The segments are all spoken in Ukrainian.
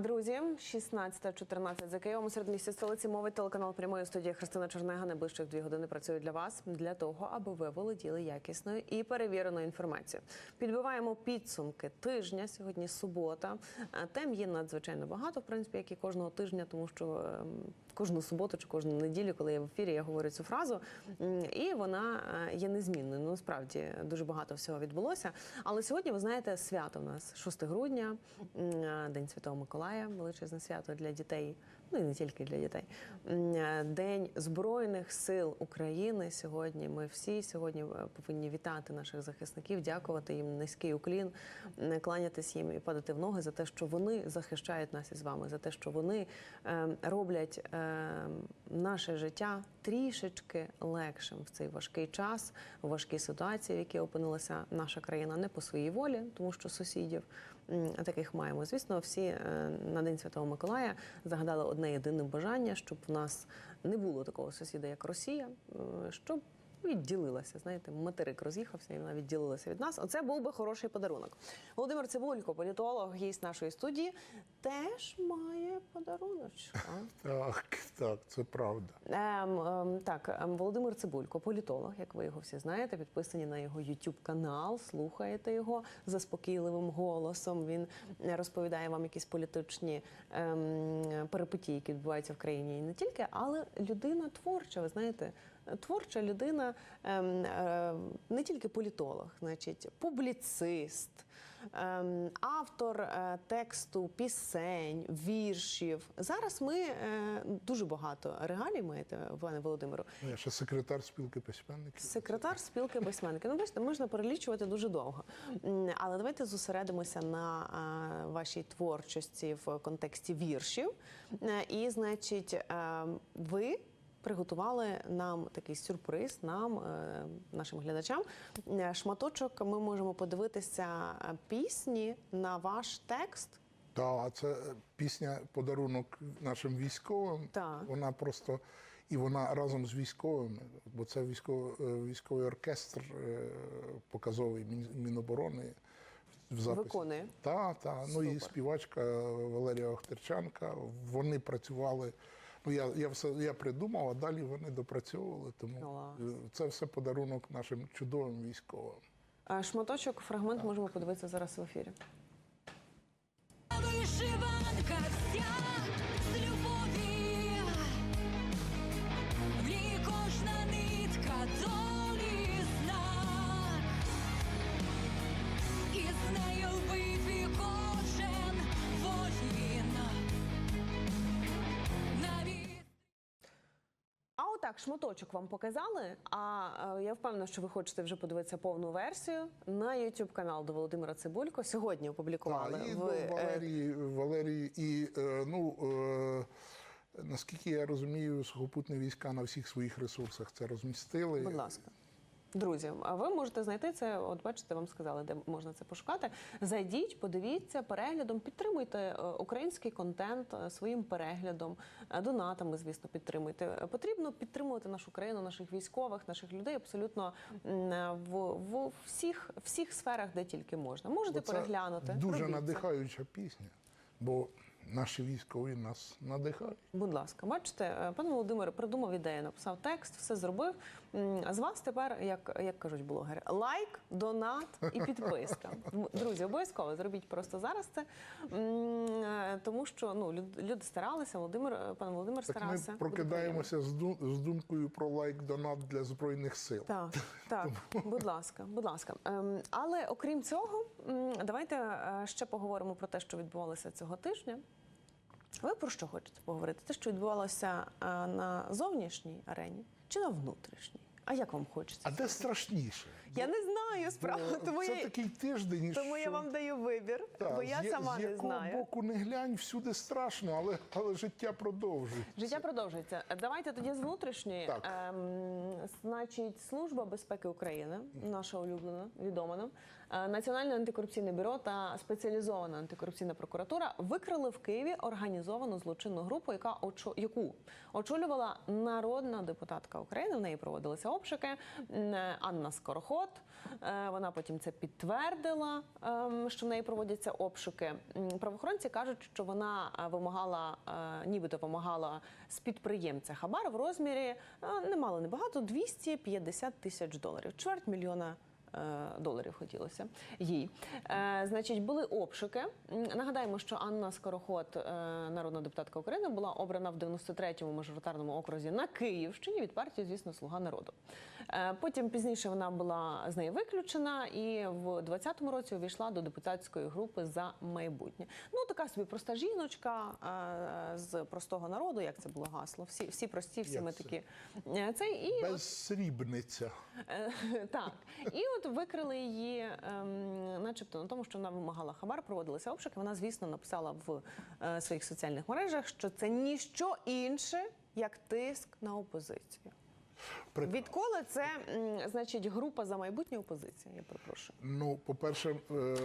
Друзі, 16.14 за Києвом у середмісті столиці мовить телеканал прямої студії Христина Чернега. Найближчих дві години працює для вас для того, аби ви володіли якісною і перевіреною інформацією. Підбиваємо підсумки тижня. Сьогодні субота. А Тем є надзвичайно багато, в принципі, як і кожного тижня, тому що ем, кожну суботу чи кожну неділю, коли я в ефірі, я говорю цю фразу, і вона е, є незмінною. Ну, справді дуже багато всього відбулося. Але сьогодні, ви знаєте, свято у нас 6 грудня, е, День Святого Миколая, величезне свято для дітей, ну і не тільки для дітей. Е, День Збройних сил України. Сьогодні ми всі сьогодні е, повинні вітати наших захисників, дякувати їм низький уклін, м, кланятись їм і падати в ноги за те, що вони захищають нас із вами, за те, що вони е, роблять е, наше життя трішечки легшим в цей важкий час, в важкій ситуації, в якій опинилася наша країна не по своїй волі, тому що сусідів таких маємо. Звісно, всі е, на День Святого Миколая загадали одне єдине бажання, щоб в нас не було такого сусіда, як Росія, е, щоб відділилася. Знаєте, материк роз'їхався і вона відділилася від нас. Оце був би хороший подарунок. Володимир Цибулько, політолог, гість нашої студії, теж має подаруночка. Так, так, це правда. Ем, ем, так, ем, Володимир Цибулько, політолог, як ви його всі знаєте, підписані на його YouTube канал, слухаєте його заспокійливим голосом. Він розповідає вам якісь політичні ем, перипетії, які відбуваються в країні і не тільки, але людина творча, ви знаєте. Творча людина ем, е, не тільки політолог, значить, публіцист, ем, автор е, тексту пісень, віршів. Зараз ми е, дуже багато регалій маєте, пане Володимиру. Ну, Я ще секретар спілки письменників. Секретар спілки письменників. Ну, бачите, можна перелічувати дуже довго. Але давайте зосередимося на вашій творчості в контексті віршів. І, значить, е, ви. Приготували нам такий сюрприз, нам, е, нашим глядачам. Е, Шматочок ми можемо подивитися е, пісні на ваш текст. Так, це пісня подарунок нашим військовим. Так. Вона просто і вона разом з військовими, бо це військовий, військовий оркестр показовий Міноборони. В записі. Виконує? Так, так. Ну і співачка Валерія Охтерчанка. Вони працювали. Ну, я, я все я придумав, а далі вони допрацьовували. Тому Клас. е, це все подарунок нашим чудовим військовим. Е, Шматочок, фрагмент можемо подивитися зараз в ефірі. Вишиванка вся з любові, в ній кожна нитка долі знак, і з нею випі кожен воїн. А отак, шматочок вам показали. А е, я впевнена, що ви хочете вже подивитися повну версію на YouTube канал до Володимира Цибулько. Сьогодні опублікували Так, і в ну, е, Валерії, Валерії, і е, ну е, наскільки я розумію, сухопутні війська на всіх своїх ресурсах це розмістили. Будь ласка. Друзі, а ви можете знайти це. От бачите, вам сказали, де можна це пошукати. Зайдіть, подивіться переглядом, підтримуйте е, український контент е, своїм переглядом, е, донатами, звісно, підтримуйте. Потрібно підтримувати нашу країну, наших військових, наших людей абсолютно в, в всіх, всіх сферах, де тільки можна. Можете це переглянути. Дуже робіть це. надихаюча пісня, бо наші військові нас надихають. Будь ласка, бачите, пан Володимир придумав ідею, написав текст, все зробив. З вас тепер, як, як кажуть блогери, лайк, донат і підписка. Друзі, обов'язково зробіть просто зараз це, е, тому що ну люд- люди старалися. Володимир, е, пан Володимир Так ми старався. Буде прокидаємося з, з думкою про лайк донат для збройних сил. Так, так, будь ласка, будь ласка. Ем, але окрім цього, давайте е, ще поговоримо про те, що відбувалося цього тижня. Ви про що хочете поговорити? Те, що відбувалося на зовнішній арені чи на внутрішній? А як вам хочеться? А де страшніше? Я не знаю справу, тому це я, такий тиждень, тому я вам даю вибір, Так, бо я з, сама з не якого знаю. боку не глянь, всюди страшно, але, але життя продовжується. Життя продовжується. Давайте тоді з внутрішньої. Так. Ем, значить, Служба безпеки України, наша улюблена, відома нам, е, Національне антикорупційне бюро та спеціалізована антикорупційна прокуратура викрили в Києві організовану злочинну групу, яка очо- яку очолювала народна депутатка України. В неї проводилися обшуки. М, Анна Скороход. Скороход. Е, Вона потім це підтвердила, ем, що в неї проводяться обшуки. Правоохоронці кажуть, що вона е, вимагала, е, нібито вимагала з підприємця хабар в розмірі немало небагато 250 тисяч доларів, чверть мільйона. Доларів хотілося їй. Значить, були обшуки. Нагадаємо, що Анна Скороход, народна депутатка України, була обрана в 93-му мажоритарному окрузі на Київщині від партії, звісно, Слуга народу. Е, потім пізніше вона була з неї виключена і в 20-му році увійшла до депутатської групи за майбутнє. Ну така собі проста жіночка е, з простого народу, як це було гасло. Всі, всі прості, всі Як ми це? такі. Е, Це і Безсрібниця. Так, і от викрили її, ем, начебто, на тому, що вона вимагала хабар, проводилися обшуки. Вона, звісно, написала в своїх соціальних мережах, що це ніщо інше, як тиск на опозицію. Прик- Відколи це м, значить група за майбутнє опозиція? Я перепрошую. Ну, по-перше, е,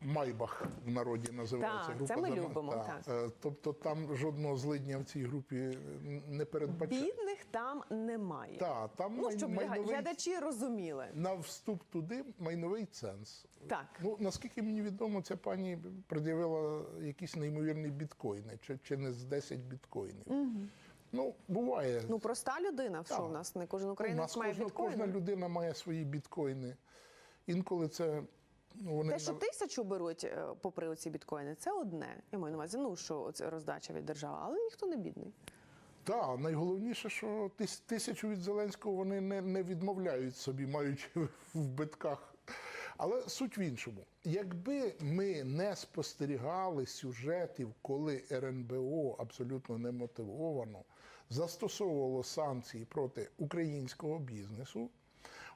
Майбах в народі називається Так, група. це ми за- любимо, Так. так. Е, Тобто там жодного злидня в цій групі не передбачає. Бідних там немає. Так, там Ну май- щоб майновий... глядачі розуміли. на вступ туди майновий ценз. Так. Ну, наскільки мені відомо, ця пані пред'явила якісь неймовірні біткоїни, чи, чи не з 10 біткоїнів. Ну, буває. Ну проста людина, що в нас не кожен У українець нас має кожна, біткоїни. кожна людина має свої біткоїни. Інколи це ну, вони Те, що тисячу беруть е, попри оці біткоїни, це одне. Я маю на увазі, ну що це роздача від держави, але ніхто не бідний. Так, найголовніше, що тис- тисячу від Зеленського вони не, не відмовляють собі, маючи в битках. Але суть в іншому. Якби ми не спостерігали сюжетів, коли РНБО абсолютно немотивовано застосовувало санкції проти українського бізнесу,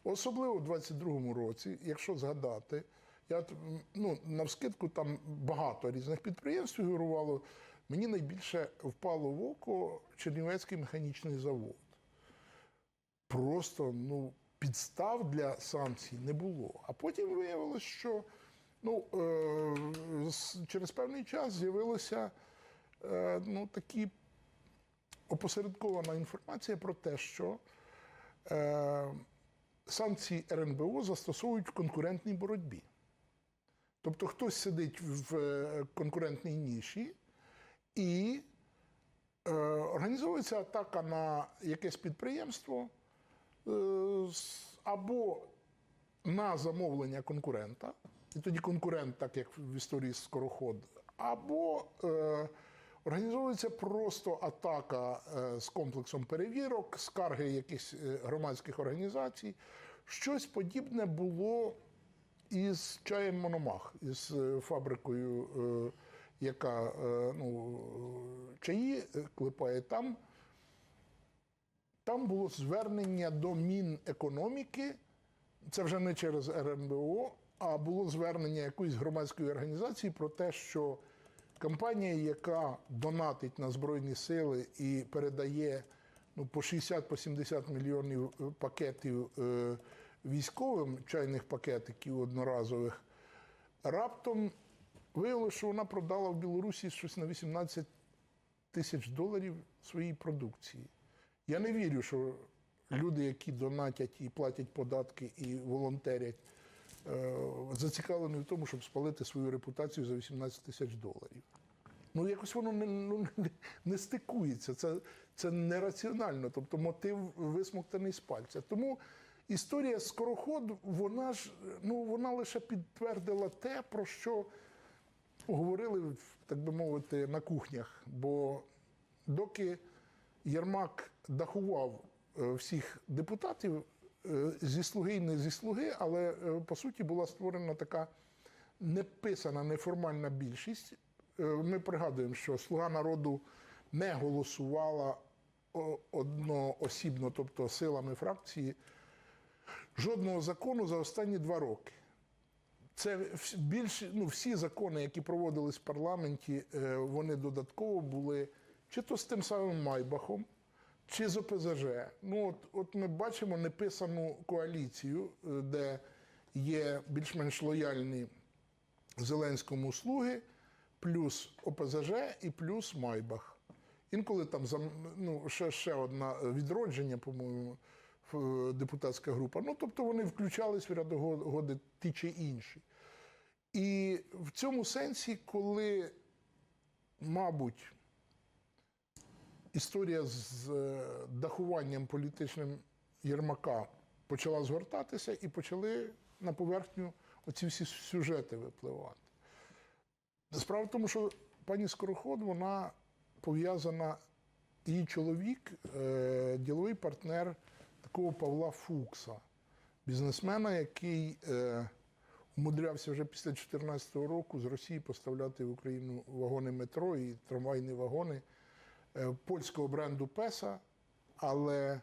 особливо в 22-му році, якщо згадати, я ну, навскидку там багато різних підприємств фігурувало. Мені найбільше впало в око Чернівецький механічний завод. Просто ну, підстав для санкцій не було. А потім виявилось, що ну, е, через певний час з'явилася е, ну, такі опосередкована інформація про те, що е, санкції РНБО застосовують в конкурентній боротьбі. Тобто хтось сидить в конкурентній ніші і організовується атака на якесь підприємство або на замовлення конкурента, і тоді конкурент, так як в історії скороход, або е, організовується просто атака е, з комплексом перевірок, скарги якихось е, громадських організацій. Щось подібне було із чаєм Мономах, із е, фабрикою, е, яка е, ну, чаї е, клепає. Там, там було звернення до Мінекономіки, це вже не через РНБО, а було звернення якоїсь громадської організації про те, що компанія, яка донатить на Збройні Сили і передає ну, по 60-70 мільйонів е, пакетів е, військовим чайних пакетиків одноразових, раптом виявилося, що вона продала в Білорусі щось на 18 тисяч доларів своїй продукції. Я не вірю, що люди, які донатять і платять податки і волонтерять, е, зацікавлені в тому, щоб спалити свою репутацію за 18 тисяч доларів. Ну, якось воно не, ну, не, стикується. Це, це нераціонально, тобто мотив висмоктаний з пальця. Тому історія скороход, вона ж ну, вона лише підтвердила те, про що говорили, так би мовити, на кухнях. Бо доки Єрмак дахував е, всіх депутатів зі слуги і не зі слуги, але е, по суті була створена така неписана, неформальна більшість. Е, Ми пригадуємо, що слуга народу не голосувала одноосібно, тобто силами фракції, жодного закону за останні два роки. Це вс- більш, ну, всі закони, які проводились в парламенті, е, вони додатково були чи то з тим самим Майбахом, чи з ОПЗЖ. Ну, от, от ми бачимо неписану коаліцію, е, де є більш-менш лояльні Зеленському слуги, плюс ОПЗЖ і плюс Майбах. Інколи там ну, ще, ще одна е, відродження, по-моєму, е, депутатська група. Ну, тобто вони включались в рядогоди ті чи інші. І в цьому сенсі, коли, мабуть, історія з е, дахуванням політичним Єрмака почала згортатися і почали на поверхню оці всі сюжети випливати. Справа в тому, що пані Скороход, вона пов'язана, її чоловік, е, діловий партнер такого Павла Фукса, бізнесмена, який е, умудрявся вже після 2014 року з Росії поставляти в Україну вагони метро і трамвайні вагони польського бренду Песа, але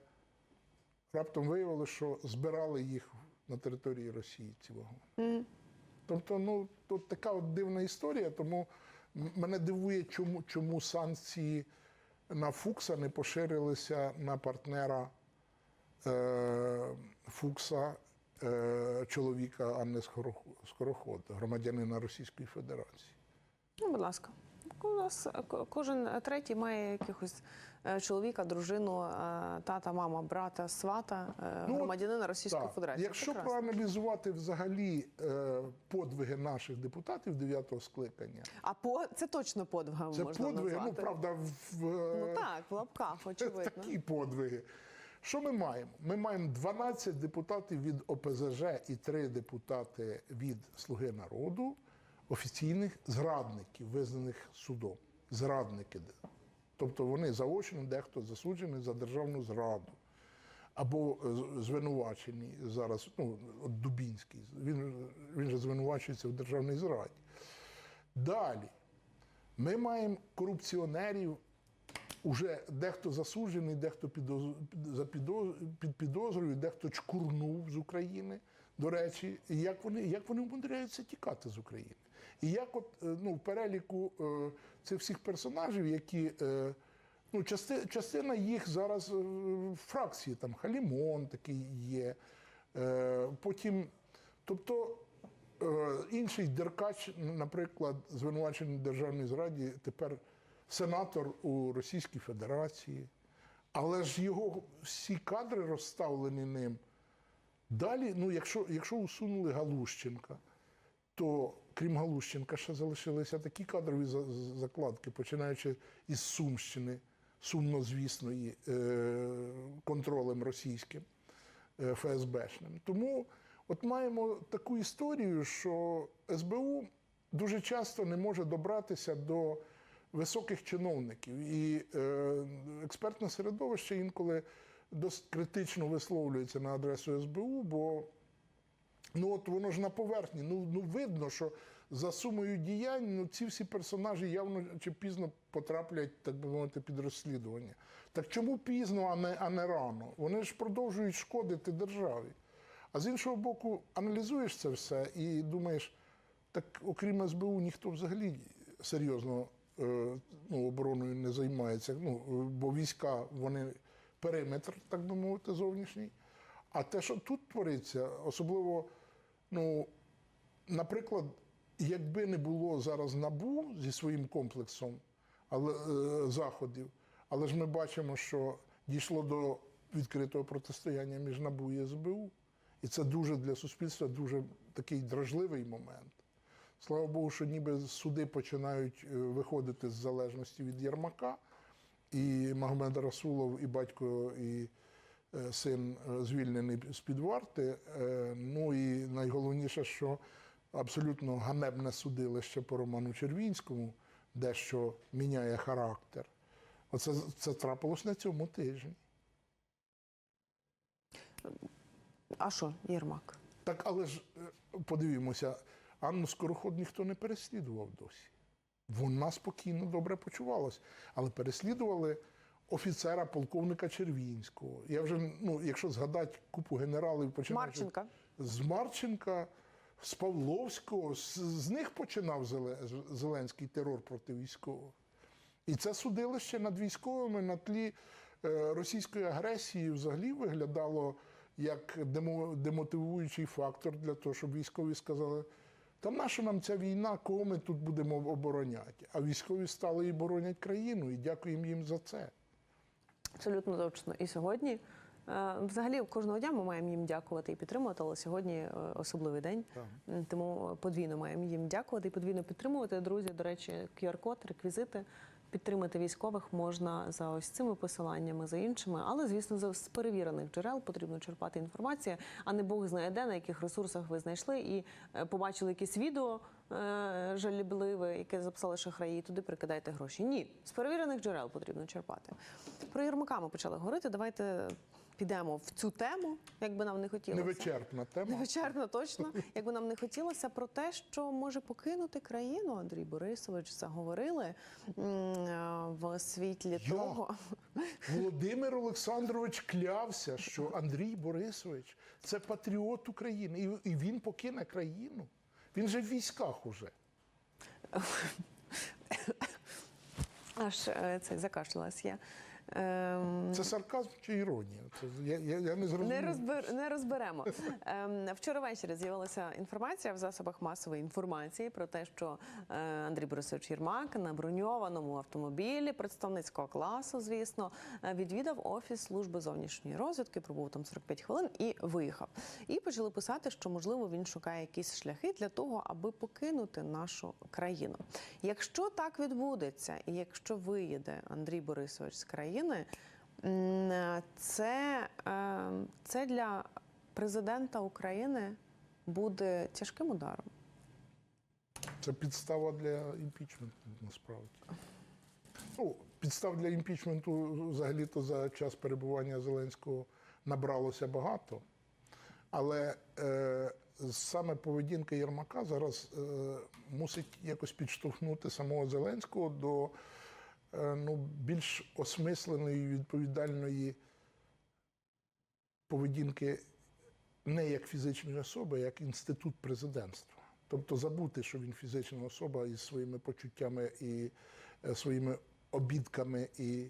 раптом виявилося, що збирали їх на території Росії ці вагони. Тобто, ну тут така от дивна історія, тому мене дивує, чому, чому санкції на Фукса не поширилися на партнера е, Фукса, е, чоловіка Анни Скорох- Скороход, громадянина Російської Федерації. Ну, будь ласка. У нас е, ко- кожен третій має якихось е, чоловіка, дружину, е, тата, мама, брата, свата, Ну, громадянина Російської Так. Федерації. Якщо Прекрасно. проаналізувати взагалі подвиги наших депутатів дев'ятого скликання, А по це точно подвигом це можна подвиги, ну правда, в Ну так, в лапках, очевидно. Такі подвиги. Що ми маємо? Ми маємо 12 депутатів від ОПЗЖ і 3 депутати від Слуги народу, офіційних зрадників, визнаних судом. Зрадники. Тобто вони заочно дехто засуджений за державну зраду. Або е, звинувачені зараз, ну, от Дубінський, він, він же звинувачується в державній зраді. Далі ми маємо корупціонерів, уже дехто засуджений, дехто під- підозрою, дехто чкурнув з України. До речі, як вони, як вони умудряються тікати з України. І як от е, ну, в переліку е, цих всіх персонажів, які е, ну, части... частина їх зараз в фракції, там Халімон такий є. Потім, тобто Інший Деркач, наприклад, звинувачений в державній зраді, тепер сенатор у Російській Федерації. Але ж його всі кадри розставлені ним. Далі, ну, якщо, якщо усунули Галущенка, то крім Галущенка ще залишилися такі кадрові закладки, починаючи із Сумщини, сумнозвісної, е, контролем російським. е, ФСБшним. Тому от маємо таку історію, що СБУ дуже часто не може добратися до високих чиновників. І е, експертне середовище інколи досить критично висловлюється на адресу СБУ, бо Ну от воно ж на поверхні. Ну, ну видно, що за сумою діянь ну, ці всі персонажі явно чи пізно потраплять, так би мовити, під розслідування. Так чому пізно, а не, а не рано? Вони ж продовжують шкодити державі. А з іншого боку, аналізуєш це все і думаєш, так окрім СБУ, ніхто взагалі серйозно е, ну, обороною не займається. Ну, бо війська, вони периметр, так би мовити, зовнішній. А те, що тут твориться, особливо, ну, наприклад, якби не було зараз набу зі своїм комплексом але, е, заходів, але ж ми бачимо, що дійшло до відкритого протистояння між НАБУ і СБУ. І це дуже для суспільства дуже такий дражливий момент. Слава Богу, що ніби суди починають е, виходити з залежності від Єрмака, і Магомед Расулов, і батько, і син е, звільнений з-під варти. Е, Ну і найголовніше, що абсолютно ганебне судилище по Роману Червінському, дещо міняє характер. Оце це трапилось на цьому тижні. А що, Єрмак? Так, але ж е, подивімося, Анну Скороход ніхто не переслідував досі. Вона спокійно добре почувалась, але переслідували офіцера полковника Червінського. Я вже, ну, якщо згадати купу генералів, починаючи Марченка. з Марченка, з Павловського, з, з них починав Зеленський терор проти військових. І це судилище над військовими на тлі е, російської агресії взагалі виглядало як демо- демотивуючий фактор для того, щоб військові сказали, та наша нам ця війна, кого ми тут будемо обороняти? А військові стали і боронять країну, і дякуємо їм за це. Абсолютно точно. І сьогодні Е, Взагалі, кожного дня ми маємо їм дякувати і підтримувати, але сьогодні е, особливий день. Тому подвійно маємо їм дякувати і подвійно підтримувати. Друзі, до речі, QR-код, реквізити. Підтримати військових можна за ось цими посиланнями, за іншими, але звісно, з перевірених джерел потрібно черпати інформацію, а не Бог знає де, на яких ресурсах ви знайшли і е, побачили якесь відео е, жалібливе, яке записали шахраї, і туди прикидайте гроші. Ні, з перевірених джерел потрібно черпати. Про Єрмака ми почали говорити. Давайте підемо в цю тему, як би нам не хотілося. Невичерпна тема. Невичерпно точно, якби нам не хотілося про те, що може покинути країну. Андрій Борисович заговорили е, в світлі Я? того. Володимир Олександрович клявся, що Андрій Борисович це патріот України, і, і він покине країну. Він же в військах уже. Аж е, це закашлялась я. Ем, Це сарказм чи іронія? Це я, я, я не зрозумів. Не, розбер, не розберемо. Ем, вчора ввечері з'явилася інформація в засобах масової інформації про те, що е, Андрій Борисович Єрмак на броньованому автомобілі представницького класу, звісно, е, відвідав офіс служби зовнішньої розвідки, пробув там 45 хвилин і виїхав. І почали писати, що можливо він шукає якісь шляхи для того, аби покинути нашу країну. Якщо так відбудеться, і якщо виїде Андрій Борисович з країни. М, Це, е, це для президента України буде тяжким ударом. Це підстава для імпічменту, насправді. Ну, підстав для імпічменту взагалі-то за час перебування Зеленського набралося багато. Але е, саме поведінка Єрмака зараз е, мусить якось підштовхнути самого Зеленського до ну, більш осмисленої, відповідальної поведінки не як фізичної особи, а як інститут президентства. Тобто забути, що він фізична особа із своїми почуттями і е, своїми обідками і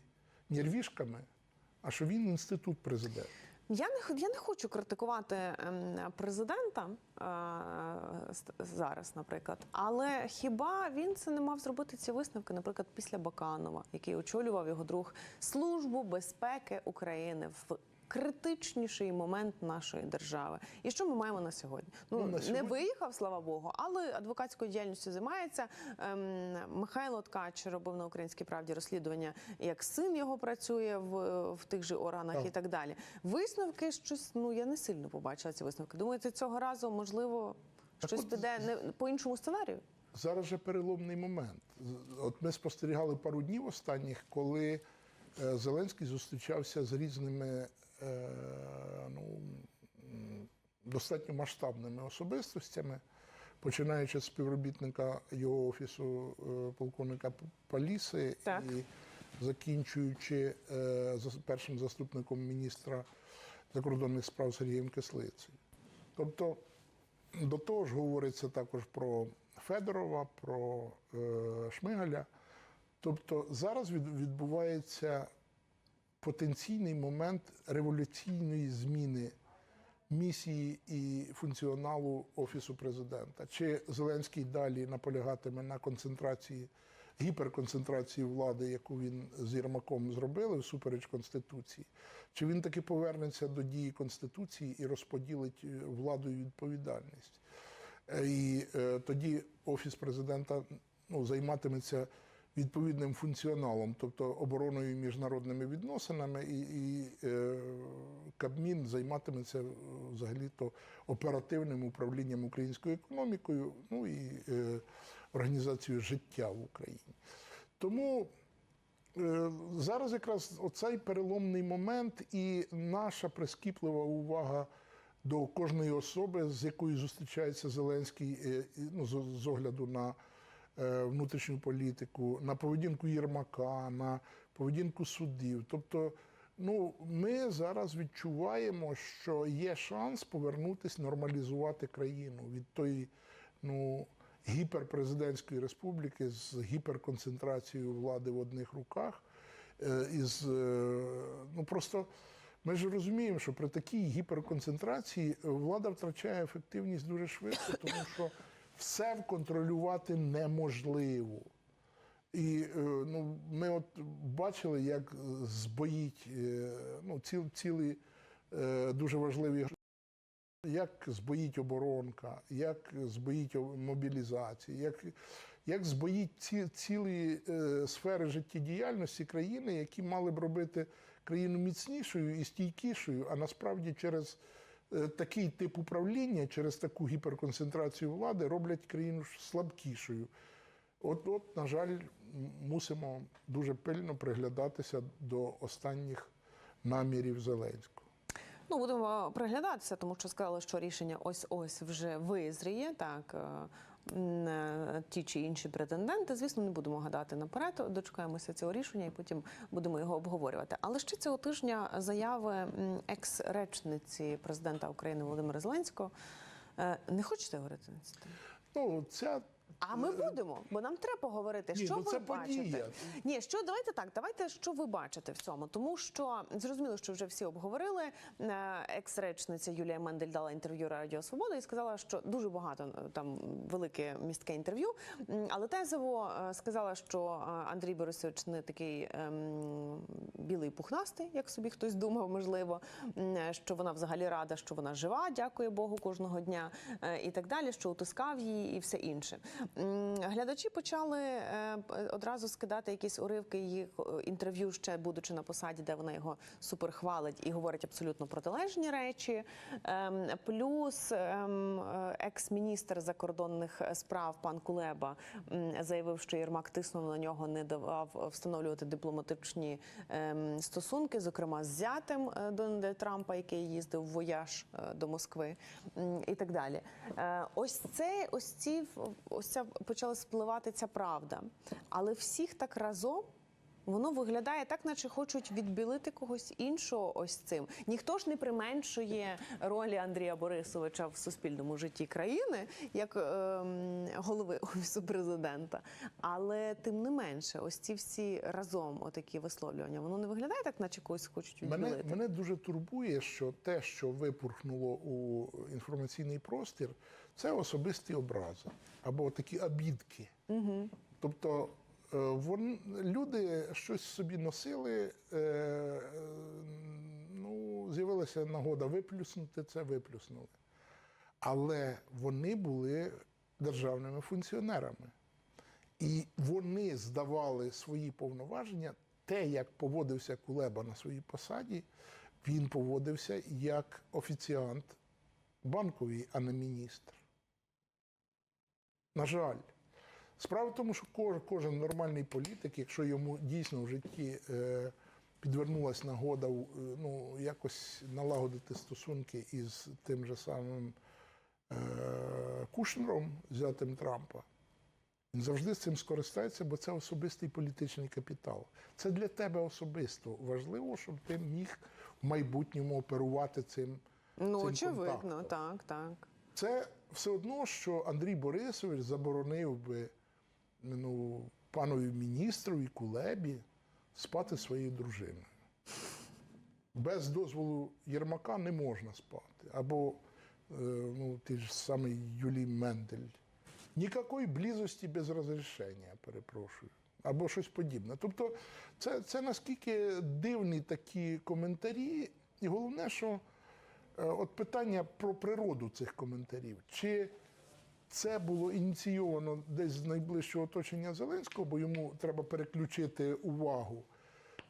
нервішками, а що він інститут президента. Я не я не хочу критикувати ем, президента е, зараз, наприклад, але хіба він це не мав зробити ці висновки, наприклад, після Баканова, який очолював його друг службу безпеки України в критичніший момент нашої держави. І що ми маємо на сьогодні? Ну, Ну, на не виїхав, слава Богу, але адвокатською діяльністю займається. Ем, Михайло Ткач робив на українській правді розслідування, як син його працює в, в тих же органах Так. і так далі. Висновки щось, ну я не сильно побачила ці висновки. Думаєте, цього разу можливо Так щось от піде не по іншому сценарію? Зараз же переломний момент. От ми спостерігали пару днів останніх, коли е, Зеленський зустрічався з різними ну, достатньо масштабними особистостями, починаючи з співробітника його офісу е, полковника Паліси Так. і закінчуючи е, першим заступником міністра закордонних справ Сергієм Кислицею. Тобто до того ж говориться також про Федорова, про е, Шмигаля. Тобто зараз відбувається потенційний момент революційної зміни місії і функціоналу Офісу президента. Чи Зеленський далі наполягатиме на концентрації, гіперконцентрації влади, яку він з Єрмаком зробили всупереч Конституції, чи він таки повернеться до дії Конституції і розподілить е, владу і відповідальність? Е, І е, тоді Офіс президента ну, займатиметься відповідним функціоналом, тобто обороною міжнародними відносинами, і, і е, Кабмін займатиметься е, взагалі-то оперативним управлінням українською економікою, ну і е, організацією життя в Україні. Тому Е, Зараз якраз оцей переломний момент і наша прискіплива увага до кожної особи, з якою зустрічається Зеленський, е, ну, з, огляду на внутрішню політику, на поведінку Єрмака, на поведінку суддів. Тобто, ну, ми зараз відчуваємо, що є шанс повернутися, нормалізувати країну від тої, ну гіперпрезидентської республіки з гіперконцентрацією влади в одних руках. е, Із, е, ну просто ми ж розуміємо, що при такій гіперконцентрації е, влада втрачає ефективність дуже швидко, тому що все контролювати неможливо. І е, ну, ми от бачили, як збоїть е, ну, ціл, цілий е, дуже важливі як збоїть оборонка, як збоїть мобілізація, як, як збоїть ці, цілі сфери життєдіяльності країни, які мали б робити країну міцнішою і стійкішою, а насправді через такий тип управління, через таку гіперконцентрацію влади роблять країну слабкішою. От, от, на жаль, мусимо дуже пильно приглядатися до останніх намірів Зеленського. Ну, будемо приглядатися, тому що сказали, що рішення ось ось вже визріє. Так е, е, ті чи інші претенденти. Звісно, не будемо гадати наперед. Дочекаємося цього рішення і потім будемо його обговорювати. Але ще цього тижня заяви екс-речниці президента України Володимира Зеленського. Е, Не хочете говорити на цю? Ну, ця А ми будемо, бо нам треба поговорити, Ні, що ну ви це бачите. подія. Ні, що давайте так, давайте що ви бачите в цьому, тому що зрозуміло, що вже всі обговорили. Е, Екс-речниця Юлія Мендель дала інтерв'ю Радіо Свобода і сказала, що дуже багато е, там велике містке інтерв'ю. Але тезово е, сказала, що е, Андрій Борисович не такий ем, білий пухнастий, як собі хтось думав, можливо, е, що вона взагалі рада, що вона жива, дякує Богу кожного дня е, і так далі, що утискав її і все інше. Глядачі почали е, одразу скидати якісь уривки її е, інтерв'ю, ще будучи на посаді, де вона його супер хвалить і говорить абсолютно протилежні речі. Ем, Плюс ем, е, екс-міністр закордонних справ пан Кулеба заявив, що Єрмак тиснув на нього, не давав встановлювати дипломатичні ем, стосунки, зокрема з зятем Дональда Трампа, який їздив в вояж до Москви, і так далі. Ось це, ось ці ось ця почала спливати ця правда. Але всіх так разом. Воно виглядає так, наче хочуть відбілити когось іншого ось цим. Ніхто ж не применшує ролі Андрія Борисовича в суспільному житті країни як ем, голови офісу президента. Але тим не менше, ось ці всі разом отакі висловлювання, воно не виглядає так, наче когось хочуть відбілити. Мене, мене дуже турбує, що те, що випорхнуло у інформаційний простір, це особисті образи або такі обідки. Угу. Тобто е, вон, люди щось собі носили, е, е, ну, з'явилася нагода виплюснути це, виплюснули. Але вони були державними функціонерами. І вони здавали свої повноваження. Те, як поводився Кулеба на своїй посаді, він поводився як офіціант банковий, а не міністр. На жаль, справа в тому, що кожен, нормальний політик, якщо йому дійсно в житті е, підвернулася нагода е, ну, якось налагодити стосунки із тим же самим е, Кушнером, зятим Трампа, він завжди з цим скористається, бо це особистий політичний капітал. Це для тебе особисто важливо, щоб ти міг в майбутньому оперувати цим. ну цим очевидно, контактом. так, так. Це все одно, що Андрій Борисович заборонив би ну, панові міністрові Кулебі спати своєю дружиною. Без дозволу Єрмака не можна спати. Або е, ну, ти ж самий Юлій Мендель. Ніякої близості без розрішення, перепрошую. Або щось подібне. Тобто, це, це наскільки дивні такі коментарі, і головне, що От питання про природу цих коментарів. Чи це було ініційовано десь з найближчого оточення Зеленського, бо йому треба переключити увагу?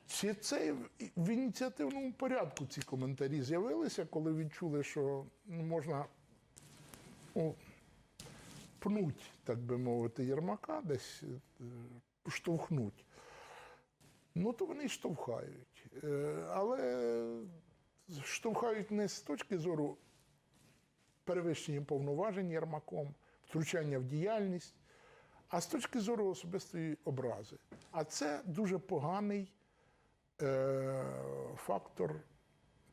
Чи це в- ініціативному порядку ці коментарі з'явилися, коли відчули, що ну, можна ну, пнуть, так би мовити, Єрмака, десь е, штовхнуть? Ну, то вони й штовхають. Е, Але штовхають не з точки зору перевищення повноважень Єрмаком, втручання в діяльність, а з точки зору особистої образи. А це дуже поганий е, фактор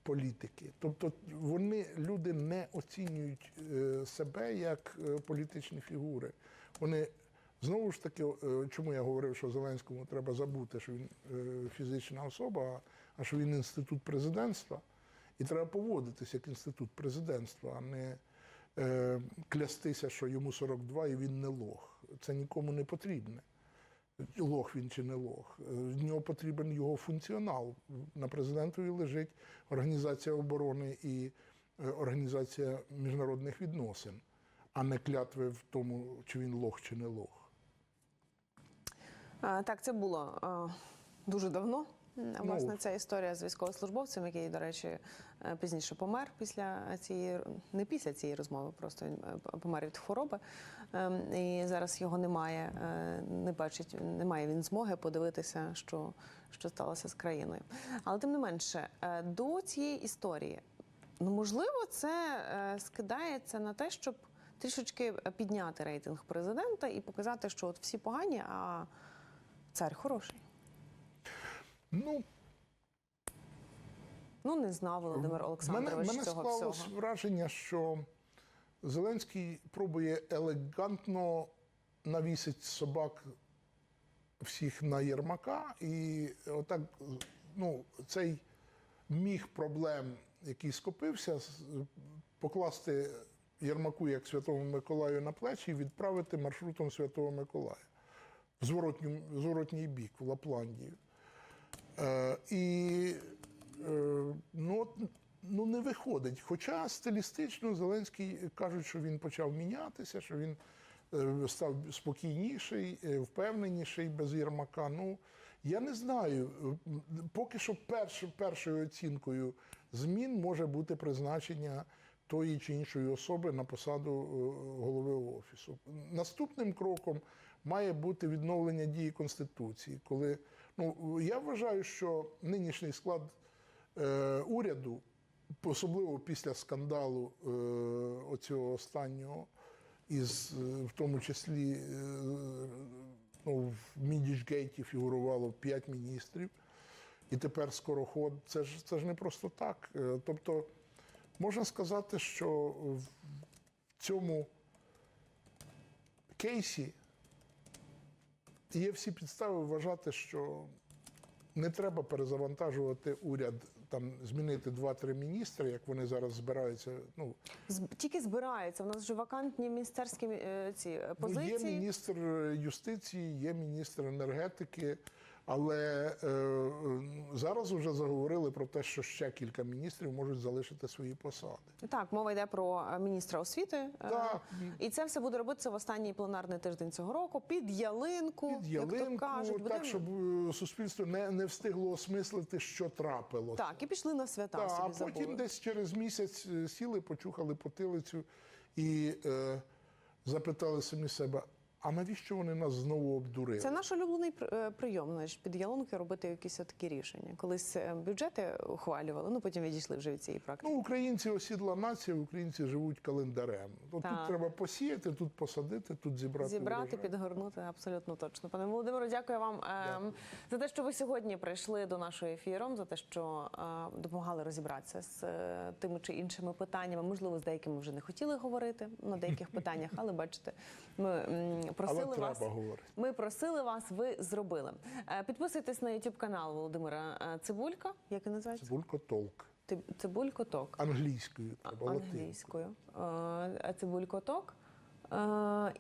політики. Тобто вони, люди не оцінюють е, себе як е, політичні фігури. Вони знову ж таки, е, чому я говорив, що Зеленському треба забути, що він фізична особа, а що він інститут президентства. І треба поводитися як інститут президентства, а не е, клястися, що йому 42 і він не лох. Це нікому не потрібне. лох він чи не лох. Е, В нього потрібен його функціонал. На президентові лежить організація оборони і е, організація міжнародних відносин, а не клятви в тому, чи він лох, чи не лох. Е, Так, це було е, дуже давно. М, Ну, Власне, ця історія з військовослужбовцем, який, до речі, е, пізніше помер після цієї не після цієї розмови, просто він е, помер від хвороби. Ем, І зараз його немає, е, не бачить, немає він змоги подивитися, що, що сталося з країною. Але тим не менше, до цієї історії, ну можливо, це скидається на те, щоб трішечки підняти рейтинг президента і показати, що от всі погані, а цар хороший. Ну, Ну не знав Володимир мене, Олександрович мене цього склалось всього. враження, що Зеленський пробує елегантно навісити собак всіх на Єрмака, і отак ну, цей міг проблем, який скопився, покласти Єрмаку як Святому Миколаю на плечі і відправити маршрутом Святого Миколая в зворотній бік, в Лапландію. Е, і е, ну, ну, не виходить. Хоча стилістично Зеленський кажуть, що він почав мінятися, що він е, став спокійніший, впевненіший без Єрмака. Ну, я не знаю. Поки що перш, першою оцінкою змін може бути призначення тої чи іншої особи на посаду голови офісу. Наступним кроком має бути відновлення дії Конституції, коли ну я вважаю, що нинішній склад е, уряду, особливо після скандалу е, оцього останнього, із е, в тому числі е, ну, в Мідічгейті фігурувало п'ять міністрів, і тепер скороход. Це ж це ж не просто так. Е, Тобто можна сказати, що в цьому кейсі є всі підстави вважати, що не треба перезавантажувати уряд, там змінити два-три міністри, як вони зараз збираються. Ну, Тільки збираються. У нас вже вакантні міністерські е, ці позиції. ну є міністр юстиції, є міністр енергетики. Але е, е, зараз вже заговорили про те, що ще кілька міністрів можуть залишити свої посади. Так, мова йде про е, міністра освіти. е, Так. І це все буде робитися в останній пленарний тиждень цього року під ялинку, Під як то кажуть. так, Будемо- щоб суспільство не, не встигло осмислити, що трапилося. Так, і пішли на свята Так, собі а потім забули. десь через місяць сіли, почухали потилицю і е, запитали самі себе: а навіщо вони нас знову обдурили? Це наш улюблений е, прийом, знаєш, під ялинки робити якісь такі рішення. Колись е, бюджети ухвалювали, ну потім відійшли вже від цієї практики. Ну, українці осідла нація, українці живуть календарем. Ну, Так. тут треба посіяти, тут посадити, тут зібрати. Зібрати, урожай. підгорнути абсолютно точно. Пане Володимире, дякую вам ем, за те, що ви сьогодні прийшли до нашого ефіру, за те, що е, допомагали розібратися з тими чи іншими питаннями. Можливо, з деякими вже не хотіли говорити на деяких питаннях, але бачите, ми просили Але вас. треба говорити. Ми просили вас, ви зробили. Е, Підписуйтесь на YouTube канал Володимира е, Цибулька. Як він називається? Цибулько толк. Циб- Цибулькоток. Англійською треба. Англійською. Е, Цибулькоток.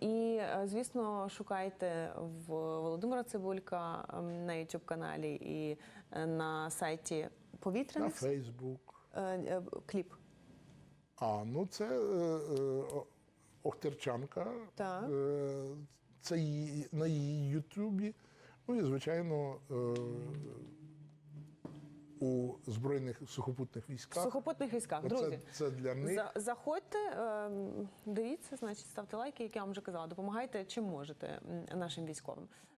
І, звісно, шукайте в Володимира Цибулька ем, на youtube каналі і на сайті На повітряних е, е, кліп. А, ну це Охтерчанка. Так. Е, це її, на її Ютубі. Ну і, звичайно, е, у Збройних сухопутних військах. сухопутних військах. Оце- Друзі, це для них. за- заходьте, ем, дивіться, значить, ставте лайки, як я вам вже казала. Допомагайте чим можете нашим військовим.